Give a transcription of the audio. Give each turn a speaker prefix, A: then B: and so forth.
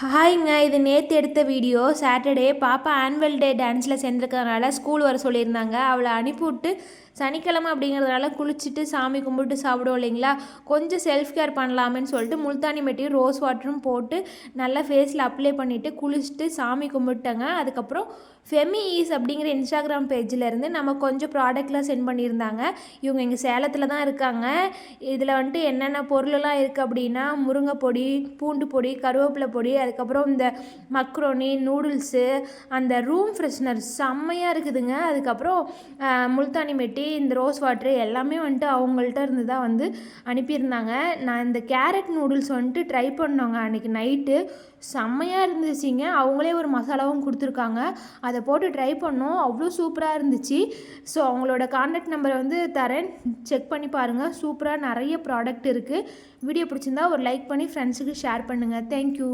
A: ஹாய்ங்க இது நேற்று எடுத்த வீடியோ. சாட்டர்டே பாப்பா ஆனுவல் டே டான்ஸில் சேர்ந்துருக்கறனால ஸ்கூல் வர சொல்லியிருந்தாங்க. அவளை அனுப்பிவிட்டு சனிக்கிழமை அப்படிங்கிறதுனால குளிச்சுட்டு சாமி கும்பிட்டு சாப்பிடுவோம் இல்லைங்களா? கொஞ்சம் செல்ஃப் கேர் பண்ணலாமேன்னு சொல்லிட்டு முல்தானி மெட்டியும் ரோஸ் வாட்டரும் போட்டு நல்லா ஃபேஸில் அப்ளை பண்ணிவிட்டு குளிச்சுட்டு சாமி கும்பிட்டேங்க. அதுக்கப்புறம் ஃபெமி ஈஸ் அப்படிங்கிற இன்ஸ்டாகிராம் பேஜிலேருந்து நம்ம கொஞ்சம் ப்ராடக்ட்லாம் சென்ட் பண்ணியிருந்தாங்க. இவங்க இங்கே சேலத்தில் தான் இருக்காங்க. இதில் வந்துட்டு என்னென்ன பொருளெல்லாம் இருக்குது அப்படின்னா முருங்கை பொடி பூண்டு பொடி கருவேப்பிலை பொடி அதுக்கப்புறம் இந்த மக்ரோனி நூடுல்ஸு அந்த ரூம் ஃப்ரெஷ்னர் செம்மையாக இருக்குதுங்க. அதுக்கப்புறம் முல்தானி மெட்டி இந்த ரோஸ் வாட்ரு எல்லாமே வந்துட்டு அவங்கள்ட்ட இருந்து தான் வந்து அனுப்பியிருந்தாங்க. நான் இந்த கேரட் நூடுல்ஸ் வந்துட்டு ட்ரை பண்ணோங்க அன்றைக்கி நைட்டு. செம்மையாக இருந்துச்சுங்க. அவங்களே ஒரு மசாலாவும் கொடுத்துருக்காங்க. அதை போட்டு ட்ரை பண்ணோம். அவ்வளோ சூப்பராக இருந்துச்சு. ஸோ அவங்களோட கான்டாக்ட் நம்பரை வந்து தரேன். செக் பண்ணி பாருங்கள் சூப்பராக நிறைய ப்ராடக்ட் இருக்குது வீடியோ பிடிச்சிருந்தா ஒரு லைக் பண்ணி ஃப்ரெண்ட்ஸுக்கு ஷேர் பண்ணுங்கள் தேங்க்யூ